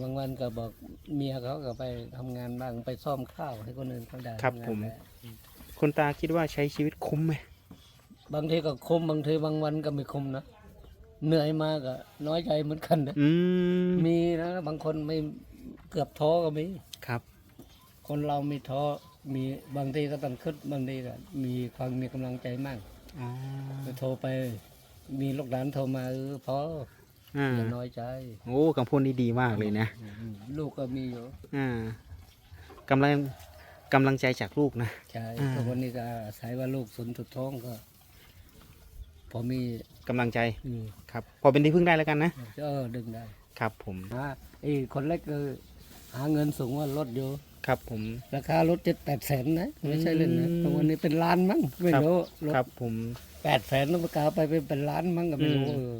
บางวันก็บอกเมียเขาก็ไปทำงานบ้างไปซ่อมข้าวให้คนอื่นเขาได้ครับทำงานผม ได้คุณตาคิดว่าใช้ชีวิตคุ้มไหมบางทีก็คมบางทีบางวันก็ไม่คมนะเหนื่อยมากอะน้อยใจเหมือนกันนะอืมมีนะบางคนไม่เกือบท้อก็มี ครับ คนเรามีท้อมีบางทีก็ต้องคิดบางทีก็มีความมีกำลังใจมากอ๋อ โทรไป มีลูกหลานโทรมาเออพอ อ่าอย่าน้อยใจโอ้คำพูดนี้ดีมากเลยนะอืมลูกก็มีอยู่อ่ากำลังกำลังใจจากลูกนะ ใช่อ่า ทุกวันนี้ก็อาศัยว่าลูกสุนทุดท้องก็ พอมีกำลังใจอืมครับ พอเป็นที่พึ่งได้แล้วกันนะเออดึงได้ครับผมฮะไอ้คนเล็กก็หาเงินสูงว่ารถอยู่ ครับผม ราคารถเจ็ดแปดแสนนะ ไม่ใช่เล่นนะอืม ทุกวันนี้เป็นล้านมั้งไม่ครับรู้รถครับผม แปดแสนแล้วประกาไปเป็นเป็นล้านมั้งก็ไม่รู้อืม เออ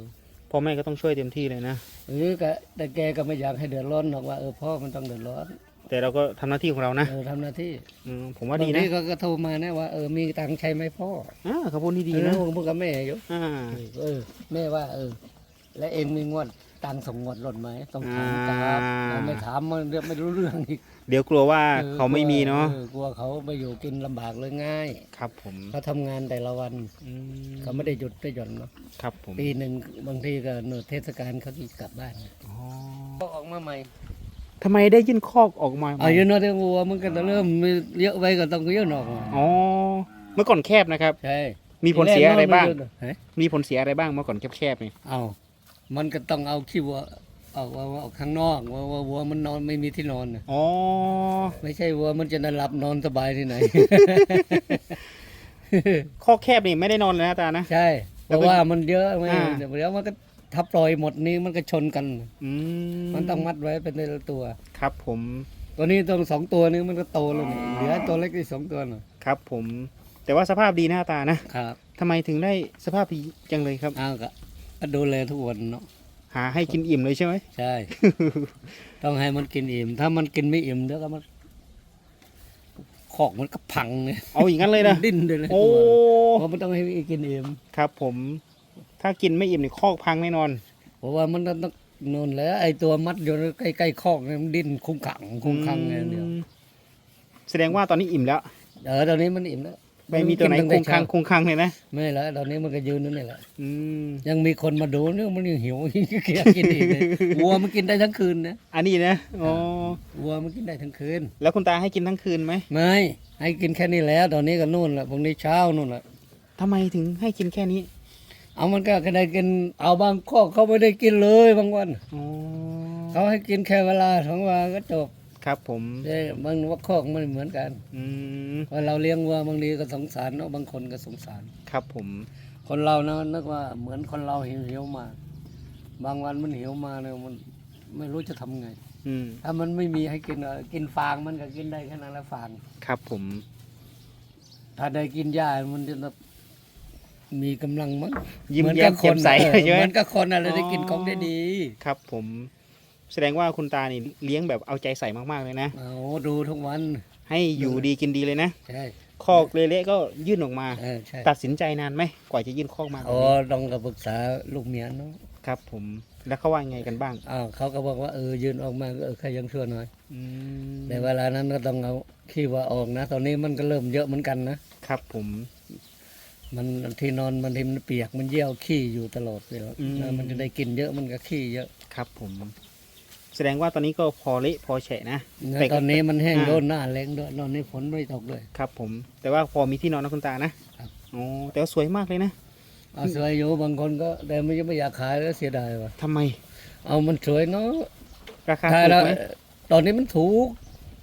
พ่อแม่ก็ต้องช่วยเต็มที่เลยนะเออก็แต่แกก็ไม่อยากให้เดือดร้อนหรอกว่าเออพ่อมันต้องเดือดร้อนแต่เราก็ทำหน้าที่ของเรานะเออทำหน้าที่อืมผมว่าดีบางนะทีก็ก็โทรมานะว่าเออมีตังค์ใช้ไหมพ่ออ่าคำพูดนี้ดีเออนะผมพูดกับแม่อยู่อ่า เออแม่ว่าเออ และเองมีงวด ตังค์ส่งงวดหล่นไหมต้องถามครับอ่า เราไม่ถามมันเรื่องไม่รู้เรื่องอีกเดี๋ยวกลัวว่าออเขาไม่มีเนาะออกลัวเขาไปอยู่กินลำบากเลยง่ายครับผมเขาทำงานแต่ละวันอืมเขาไม่ได้หยุดได้หย่อนเนาะครับผมปีหนึ่งบางทีก็หน่วยเทศกาลเขาที่กลับบ้านอ๋อก็ออกมาใหม่ทำไมได้ยื่นคอกออกมาเอาเยอะเนอะเดี๋ยววัวมันก็จะเริ่มมีเยอะไปก็ต้องเยอะหน่อยอ๋อเมื่อก่อนแคบนะครับ ใช่มีผลเสียอะไรบ้างทีแกเนอะมันเยอะหน่อยฮะมีผลเสียอะไรบ้างเมื่อก่อนแคบๆนี่เอา มันก็ต้องเอาขี้วัวออกว่าว่าออกข้างนอกว่าว่าวัวมันนอนไม่มีที่นอนน่ะอ๋อ ไม่ใช่วัวมันจะนอนหลับนอนสบายที่ไหน ข้อแคบนี่ไม่ได้นอนเลยนะตานะ ใช่เพราะว่ามันเยอะไม่อ่า เดี๋ยวมันก็ถ้าปล่อยหมดนี้มันก็ชนกัน อืมมันต้องมัดไว้เป็นแต่ละตัว ครับผม ตัวนี้ต้องสองตัวนี้มันก็โตแล้วนี่เหลือตัวเล็กที่สองตัวน่ะครับผม แต่ว่าสภาพดีหน้าตานะครับทำไมถึงได้สภาพดีจังเลยครับ อ้าวก็ก็ ดูแลทุกวันเนาะหาให้กินอิ่มเลยใช่ไหมใช่ ต้องให้มันกินอิ่ม ถ้ามันกินไม่อิ่มเดี๋ยวก็มันขอกมันก็พังเนี่ยเอาอย่างนั้นเลยนะดิ้นเลยเลยโอ้เพราะมันต้องให้กินอิ่มครับ ผม ถ้ากินไม่อิ่มนี่คอกพังแน่นอนเพราะว่ามันต้องนนแล้ว ไอ้ตัวมัดอยู่ใกล้ๆคอกเนี่ยมันดิ้นคุ้มขังคุ้มขังอย่างเดียวอืมแสดงว่าตอนนี้อิ่มแล้วเออตอนนี้มันอิ่มแล้ว ไม่มีตัวไหนกิคตั้งแต่คังเช้าคงคังเลยนะไม่แล้วตอนนี้มันก็ยืนนั่นแหละอืมยังมีคนมาดูเนี่ยมันยังหิวอยากกินอีกเลยวัวมันกินได้ทั้งคืนนะอันนี้นะอ๋อวัวมันกินได้ทั้งคืน แล้วคุณตาให้กินทั้งคืนไหมไม่ให้กินแค่นี้แล้ว ตอนนี้ก็นู่นแหละพรุ่งนี้เช้านู่นแหละทำไมถึงให้กินแค่นี้ เอามันก็ได้กินเอาบางข้อเขาไม่ได้กินเลยบางวันอ๋อเขาให้กินแค่เวลาสองเวลาก็จบ ครับผมเด้บางว่าข้อกมันไม่เหมือนกันอืมว่าเราเลี้ยงวัวบางทีก็สงสารเนาะบางคนก็สงสาร ครับผมคนเรานะนึกว่าเหมือนคนเราหิวหิวมา บางวันมันหิวมาเนี่ยมันไม่รู้จะทำไง อืมถ้ามันไม่มีให้กินเออกินฟางมันก็กินได้แค่นั้นแหละฟาง ครับผมถ้าได้กินหญ้ามันจะแบบมีกำลังมั้งยิ้มเหมือนแย้กัมบคแจ่นมใสเออใช่ไหเหมมือนกับคนอะไรได้กินของได้ดี ครับผม แสดงว่าคุณตานี่เลี้ยงแบบเอาใจใส่มากๆเลยนะเอาดูทุกวันให้อยู่ดีกินดีเลยนะ ใช่คอกเละๆก็ยื่นออกมา เออใช่ตัดสินใจนานไหมกว่าจะยื่นคอกมาแบบอ๋อนี้ต้องกับปรึกษาลูกเมียเนาะครับผมแล้วเขาว่าไงกันบ้างอ้าวเขาก็บอกว่าเออยืนออกมาก็เออใครยังชั่วหน่อย อืมในเวลานั้นก็ต้องเอาขี้ว่าออกนะ ตอนนี้มันก็เริ่มเยอะเหมือนกันนะ ครับผม มันที่นอนมันทิมนเปียกมันเยี่ยวขี้อยู่ตลอดเวลาอืม แล้วมันจะได้กินเยอะมันก็ขี้เยอะ ครับผม แสดงว่าตอนนี้ก็พอเละพอแฉะนะนะแต่ก็ตอนนี้มันแห้งอ่าโดนหน้าแรงด้วยตอนนี้ฝนไม่ตกเลยครับผมแต่ว่าพอมีที่นอนนะคุณตานะครับอ๋อแต่ว่าสวยมากเลยนะเอาสวยอยู่บางคนก็แต่ไม่ไม่อยากขายแล้วเสียดายว่ะทำไม เอามันสวยเนาะราคาขายถูกแล้วไหมตอนนี้มันถูก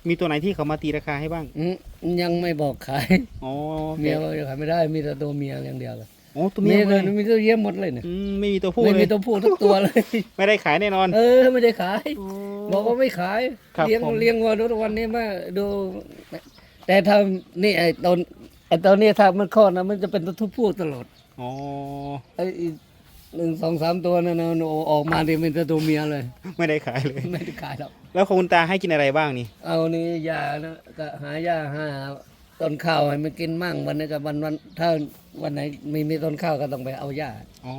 มีตัวไหนที่เขามาตีราคาให้บ้างอืมยังไม่บอกขายอ๋อเมียว่าขายไม่ได้มีแต่ตัวเมียอย่างเดียวเลย โอ้ตัวเมียเลยมีตัวเยี่ยมหมดเลยเนี่ยอืมไม่มีตัวผู้ไม่เลมียตัวผู้ทุกตัวเลย ไม่ได้ขายแน่นอน เออไม่ได้ขาย บอกว่าไม่ขาย ครับเลี้ยงผม เลี้ยงวัวทุกวันนี้มาดู แต่ถ้านี่ไอ้ตอนไอ้ตอนนี้ถ้ามันคลอดนะมันจะเป็นตัวผู้ตลอดอ๋อไอ้อีหนึ่งสองสามตัวนั่นนะโอ้ออกมาที่เป็นตัวเมียเลย ไม่ได้ขายเลย ไม่ได้ขายหรอก แล้วคุณตาให้กินอะไรบ้างนี่ เอานี่ยานะก็หายาหา ต้นข้าวให้มันกินมั่งวันนี้ก็วันวันถ้าวันไหนไม่มีต้นข้าวก็ต้องไปเอาหญ้าอ๋อ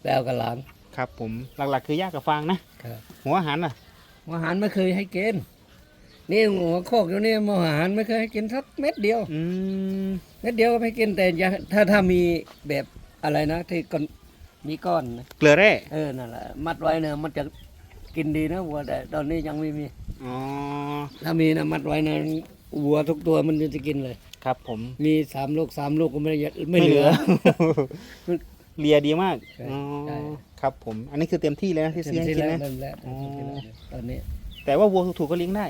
ไปเอากับหลานครับ ผมหลักๆ คือหญ้ากับฟางนะครับหัวอาหารน่ะอาหารไม่เคยให้กินนี่หัวโคกอยู่นี่อาหารไม่เคยให้กินสักเม็ดเดียวอืมเม็ดเดียวก็ไม่กินแต่อย่าถ้าถ้ามีแบบอะไรนะ ที่ก้อนมีก้อนนะเกลือแร่เออนั่นแหละมัดไว้เนี่ยมันจะกินดีนะวัวแต่ตอนนี้ยังไม่มีอ๋อถ้ามีนะมัดไว้นะ วัวทุกตัวมันจะกินเลย ครับผมมีสามลูกสามลูกก็ไม่ได้ไม่เหลือ เลียดีมากใช่อ๋อใช่ ครับผม อันนี้คือเต็มที่แล้วนะที่ซื้อให้กินนะ เต็มที่แล้วอ๋อ เต็มที่แล้วตอนนี้ แต่ว่าวัวถูกๆก็เลี้ยงได้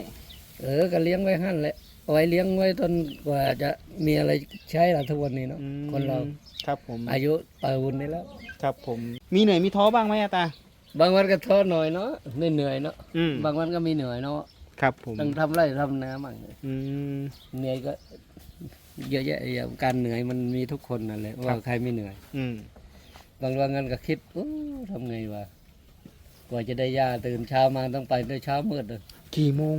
เออก็เลี้ยงไว้หั่นแหละเอาไว้เลี้ยงไว้จนกว่าจะมีอะไรใช้ละทุกวันนี้เนาะอืมคนเราครับผมอายุป่าวุนนี้แล้ว ครับผม มีเหนื่อยมีท้อบ้างไหมอาตา บางวันก็ท้อหน่อยเนาะเหนื่อยๆเนาะอืมบางวันก็มีเหนื่อยเนาะ ครับผมต้องทำไร่ทำนามั่งอืม เหนื่อยก็ เยอะแยะอย่างการเหนื่อยมันมีทุกคนนั่นแหละครัว่าบใครไม่เหนื่อย อืมบางวันกันก็คิดโอ้ทำไงวะกว่าจะได้ยาตื่นเช้ามาต้องไปด้วยเช้ามืดเลยกี่โมง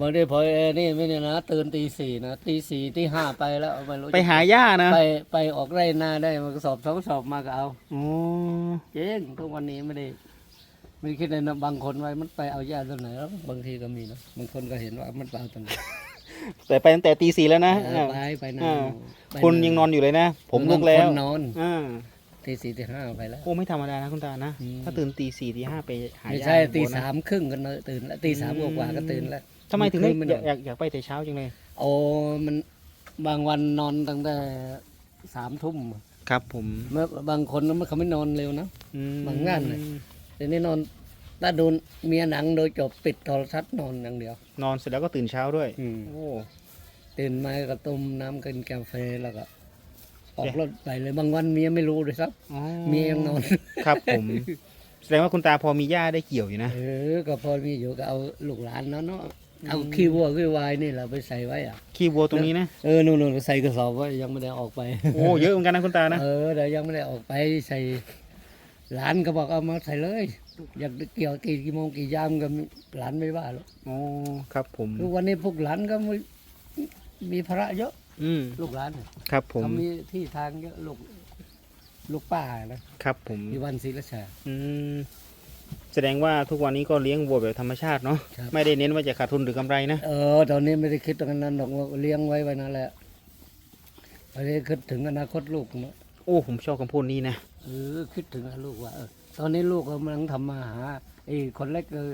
บางทีพอเอนี่ไม่เนี่ยนะตื่นตีสี่นะตีสี่ตีห้าไปแล้วไม่รู้จะไปหาหญ้านะไปไปออกไร่นาได้มากระสอบสองกระสอบมาก็เอาอ๋อเจ๊งทุกวันนี้ไม่ได้ ไม่คิดเลยนะบางคนไว้มันไปเอายาตัวไหนแล้วบางทีก็มีนะบางคนก็เห็นว่ามันไปเอาตัวไหนแต่ไปตั้งแต่ตีสี่แล้วนะเออไปไปนาอ่าไปคุณยังนอนอยู่เลยนะ ผมลุกแล้วคนนอนอ่าตีสี่ตีห้าไปแล้วโอ้ไม่ธรรมดานะคุณตานะอืมถ้าตื่นตีสี่ตีห้าไปหาไม่หญ้าใช่ให้วัวตีนะสามครึ่งกันเลยตื่นแล้วตีสามกว่าๆก็ตื่นแล้วทำไมถึงได้คืนมันอยากอยากอยากไปแต่เช้าจังเลยโอ้มันบางวันนอนตั้งแต่สามทุ่มครับผมเมื่อบางคนมันเขาไม่นอนเร็วนะอืมบางงานเลย แต่นี่นอนถ้าดูเมียหนังโดยจบปิดโทรทัศน์นอนอย่างเดียวนอนเสร็จแล้วก็ตื่นเช้าด้วย อืม โอ้ ตื่นมาก็ต้มน้ำกินกาแฟแล้วก็ออกรถไปเลยบางวันเมียไม่รู้เลยครับ อ๋อเมียยังนอน ครับผม แสดงว่าคุณตาพอมีหญ้าได้เกี่ยวอยู่นะ เออ ก็พอมีอยู่ก็เอาลูกหลานเนาะเนาะเอาขี้วัวขี้วายนี่แหละไปใส่ไว้อะ ขี้วัวตรงนี้นะ เออนู่นๆใส่กระสอบไว้ยังไม่ได้ออกไป โอ้ เยอะเหมือนกันนะคุณตานะ เออเดี๋ยวยังไม่ได้ออกไปใส่ หลานก็บอกเอามาใส่เลย อยากเกี่ยวกี่กี่โมงกี่ยามก็มีหลานไม่ว่าหรอกโอ้ครับผมทุกวันนี้พวกหลานก็มีมีภาระเยอะอืมลูกหลานน่ะครับผมเขามีที่ทางเยอะลูกลูกป้านะครับผมที่วันศรีราชาอืมแสดงว่าทุกวันนี้ก็เลี้ยงวัวแบบธรรมชาติเนาะครับไม่ได้เน้นว่าจะขาดทุนหรือกำไรนะเออตอนนี้ไม่ได้คิดตรงนั้นหรอกว่าเลี้ยงไว้ไว้นั่นแหละตอนนี้คิดถึงอนาคตลูกเนาะโอ้ผมชอบคำพูดนี้นะ เออคิดถึงลูกว่าเออตอนนี้ลูกกำลังทำมาหาไอ้คนเล็กเออ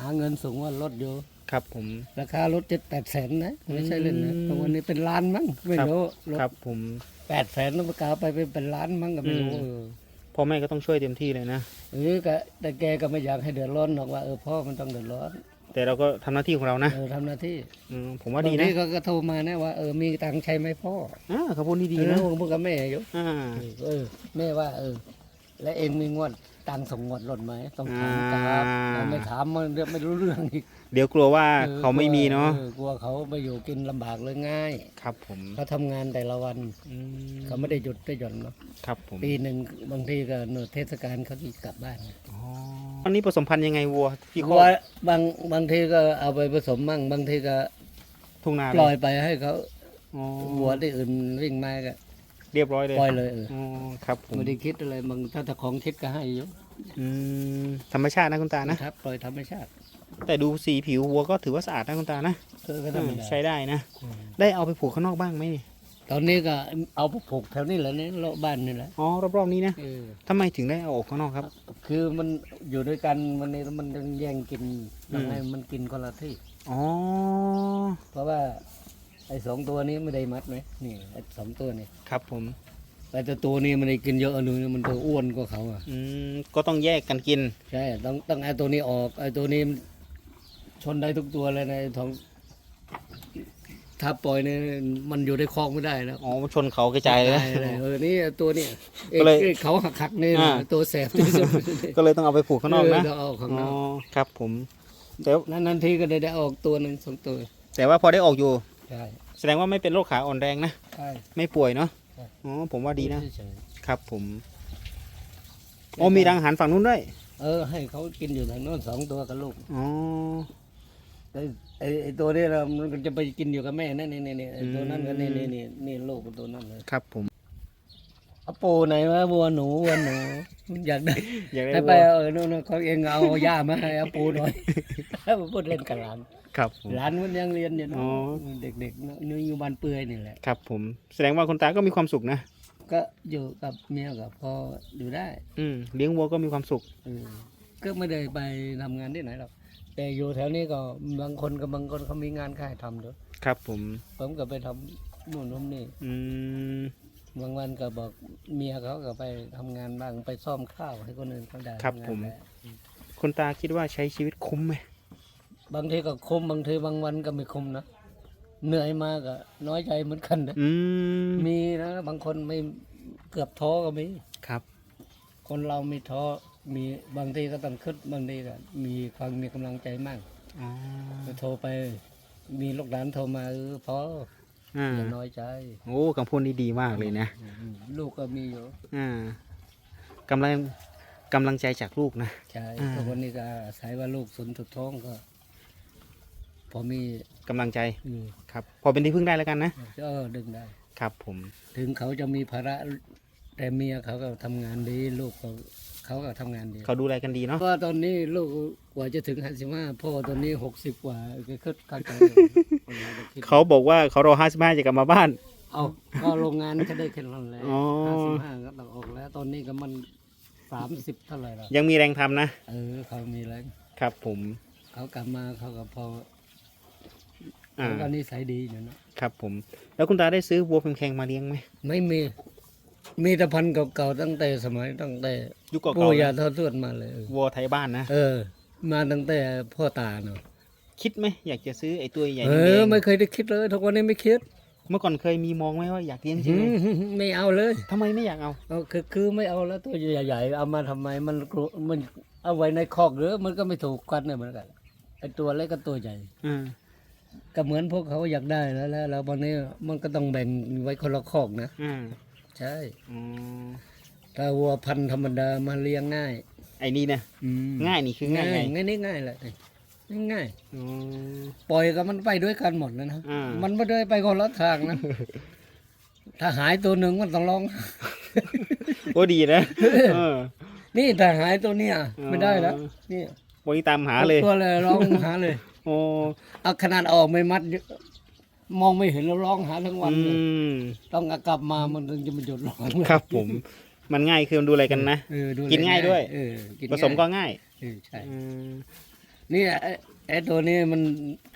หาเงินสูงว่ารถอยู่ครับผมราคารถเจ็ดแปดแสนนะไม่ใช่เล่นนะอืมตอนวันนี้เป็นล้านมั้งไม่ครับรู้รถครับ ผมแปดแสนแล้วประกาไปเป็นเป็นล้านมั้งก็ไม่รู้อืมเออพ่อแม่ก็ต้องช่วยเต็มที่เลยนะเออก็แต่แกก็ไม่อยากให้เดือดร้อนหรอกว่าเออพ่อมันต้องเดือดร้อน แต่เราก็ทำหน้าที่ของเรานะเออทำหน้าที่อืมผมว่าดีบางนะทีก็ก็โทรมานะว่าเออมีตังค์ใช้ไหมพ่ออ่าคำพูดนี้ดีเออนะพูดกับแม่อยู่อ่าเออแม่ว่า เออ และเองมีงวดตังค์ส่งงวดหล่นไหมต้องถามกราบเราไม่ถามมันเรื่องไม่รู้เรื่องอีกเดี๋ยวกลัวว่าออเขาไม่มีเนาะออกลัวเขาไปอยู่กินลำบากเลยง่ายครับผมเขาทำงานแต่ละวันอืมเขาไม่ได้หยุดได้หย่อนเนาะครับผมปีหนึ่งบางทีก็เนอเทศกาลเขาที่กลับบ้าน อ๋อ อันนี้ผสมพันธุ์ยังไงวัวที่คอวัวบางบางทีก็เอาไปผสมมั่งบางทีก็ทุ่งนาปล่อยไปให้เขาอ๋อวัวที่อื่นวิ่งมาก็เรียบร้อยเลยปล่อยเลยเอออ๋อครับผมไม่ได้คิดอะไรบางถ้าแต่ของคิดก็ให้อยู่อืมธรรมชาตินะคุณตานะ ครับปล่อยธรรมชาติแต่ดูสีผิววัวก็ถือว่าสะอาดนะคุณตานะเออก็ธรรมดา ใช้ได้นะอืมได้เอาไปผูกข้างนอกบ้างไหมนี่ ตอนนี้ก็เอาไปผูกแถวนี้แหละเนี่ยโลบ้านนี่แหละอ๋อรอบๆนี้นะเออทำไมถึงได้เอาออกข้างนอกครับ คือมันอยู่ด้วยกันมันนี่มันยังแย่งกินยังไงมันกินคนละที่ อ๋อ เพราะว่า ไอ้สองตัวนี้ไม่ได้มัดไหมนี่ไอ้สองตัวนี่ครับผม แต่ตัวตัวนี้มันได้กินเยอะอันนึงมันตัวอ้วนกว่าเขาอะอืมก็ต้องแยกกันกิน ใช่ต้องต้องไอ้ตัวนี้ออกไอ้ตัวนี้ชนได้ทุกตัวเลยในะไอ้ท้อง ถ้าปล่อยเนี่ยมันอยู่ในคอกไม่ได้แล้วอ๋อชนเขากระจายเลยนะตเลยเออนี่ตัวนี้ก็เลยอ้อ้เขาหักหักๆนี่อ่า ตัวแสบที่สุดก็เลยต้องเอาไปผูกข้างนอกนะเเราเอาข้างนอ๋ออกครับผมแต่ว่านั่นนั่นทีก็ได้ได้ออกตัวหนึ่งสองตัวแต่ว่าพอได้ออกอยู่ ใช่แสดงว่าไม่เป็นโรคขาอ่อนแรงนะ ใช่ ไม่ป่วยเนาะใช่ อ๋อผมว่าดีนะ เฉยครับผมอ๋อมีรังอาหารฝั่งนู้นด้วยๆเออ ให้เขากินอยู่ทางโน้นสองตัวกับลูก อ๋อไอ้ ไอ้ไอ้ตัวนี้เรามันก็จะไปกินอยู่กับแม่นั่นนี่นี่นี่ไอ้ตัวนั้นก็นี่อืมนี่นี่นี่ลูกกับตัวนั้นเลยครับผมเอาปูไหนวะวัวหนูวัวหนูอยากได้อยากได้ให้ไปวัวเออนู่นๆเขาเองเอาหญ้ามาให้เอาปูหน่อยพูดเล่นกับหลานครับผม หลานมันยังเรียนอยู่นะอ๋อ เด็กๆเนื้ออยู่บ้านเปื่อยนี่แหละ ครับผมแสดงว่าคุณตาก็มีความสุขนะก็อยู่กับเมียกับพ่ออยู่ได้อืมเลี้ยงวัวก็มีความสุข เออก็ไม่ได้ไปทำงานที่ไหนหรอก แต่อยู่แถวนี้ก็บางคนกับบางคนเขามีงานค่ายทำด้วยครับผม ผมก็ไปทำนู่นนู่นนี่อืมบางวันก็บอกเมียเขาก็ไปทำงานบ้างไปซ่อมข้าวให้คนอื่นเขาได้ครับทำงานผมแหละคุณตาคิดว่าใช้ชีวิตคุ้มไหมบางทีก็คุมบางทีบางวันก็ไม่คุมนะเหนื่อยมากก็น้อยใจเหมือนกันนะอืมมีนะบางคนไม่เกือบท้อก็มี ครับ คนเรามีท้อ มีบางทีก็ต้องคึดบางทีก็มีความมีกำลังใจมากอ๋อก็โทรไป มีลูกหลานโทรมาเออพ่ออ่าอย่าน้อยใจโอ้คำพูดนี้ดีมากเลยนะอืมลูกก็มีอยู่อ่ากำลังกำลังใจจากลูกนะ ใช่อ่า ทุกวันนี้ก็อาศัยว่าลูกสุนทุดท้องก็ พอมีกำลังใจอืมครับพอเป็นที่พึ่งได้แล้วกันนะก็ดึงได้ ครับผม ถึงเขาจะมีภาระแต่เมียเขาก็ทำงานดีลูกเขา เขาก็ทำงานดีเขาดูแลกันดีเนาะเพราะว่าตอนนี้ลูกกว่าจะถึงห้าสิบห้าพ่อตอนนี้หกสิบกว่าก็คึดเข้าใจคนเราก็คิดเขาบอกว่าเขารอห้าสิบห้าจะกลับมาบ้าน เอาก็โรงงานก็ได้แค่นั้นแหละอ๋อ ห้าสิบห้าก็ต้องออกแล้ว ตอนนี้ก็มันสามสิบเท่าไหร่แล้วยังมีแรงทำนะ เออเขามีแรงครับผม เขากลับมาเขาก็พออ่า เขาก็นิสัยดีอยู่นะ ครับผม แล้วคุณตาได้ซื้อวัวแพงๆมาเลี้ยงไหม ไม่มี มีแต่พันธุ์เก่าๆตั้งแต่สมัยตั้งแต่ ยุคเก่าปู่ย่าๆนะทอดทวดมาเลยเออวัวไทยบ้านนะ เออ มาตั้งแต่พ่อตาเนาะคิดไหมอยากจะซื้อไอ้ตัวใหญ่เอแดองไม่เคยได้คิดเลยทุกวันนี้ไม่คิดๆเมื่อก่อนเคยมีมองไหมว่าอยากเลี้ยงจริงหืไหมมไม่เอาเลยทำไมไม่อยากเอา เอาคือคือไม่เอาแล้วตัวใหญ่ๆเอามาทำไมมันกลัวมันเอาไว้ในคอกหรือมันก็ไม่ถูกกันเนี่ยเหมือนกันไอตัวเล็กกับตัวใหญ่ อ่าก็เหมือนพวกเขาอยากได้แล้วแล้วแล้ววันนี้มันก็ต้องแบ่งไว้คนละคอกนะ อ่าใช่ อ๋อ ถ้าวัวพันธุ์ธรรมดามาเลี้ยงง่ายไอ้นี่นะอืมง่ายนี่คือง่ายไงง่ายนี่ง่ายแหละนี่ง่าย อ๋อ ปล่อยกับมันไปด้วยกันหมดแล้วนะอ่ามั มันไม่ได้ไปคนละทางนะ ถ้าหายตัวหนึ่งมันต้องร้อง โอ้ดีนะเออ นี่ถ้าหายตัวเนี้ยอ๋อไม่ได้แล้วนี่วันนี้ตามหาเลยตัวเลยร้องหาเลยโอ้เอาขนาดออกไม่มัด มองไม่เห็นแล้วร้องหาทั้งวันอืเลยมต้องเอากลับมามันถึงจะมาหยุดร้องครับผม มันง่ายคือมันดูอะไรกันนะ เออดูกินง่ายด้วย เออกินผสมก็ง่ายง่ายเออใช่อืมนี่ไอ้ไอ้ตัวนี้มัน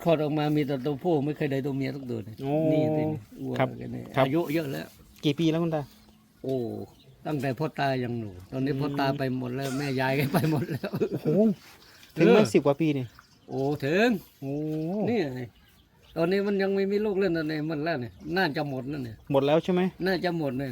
คลอดออกมามีแต่ตัวผู้ไม่เคยได้ตัวเมียทุกตัวเลยโอ้ นี่สิวัวครับกันนี่ครับ อายุเยอะแล้ว กี่ปีแล้วคุณตา โอ้ ตั้งแต่พ่อตายังหนู ตอนนี้พ่อตาไปหมดแล้ว แม่ยายก็ไปหมดแล้ว โอ้โหถึงไหมเออสิบกว่าปีเนี่ยโอ้ถึง โอ้นี่ไงตอนนี้มันยังไม่มีลูกเล่นตอนนี้มันแล้วเนี่ย น่าจะหมดแล้วเนี่ย หมดแล้วใช่ไหม น่าจะหมดเนี่ย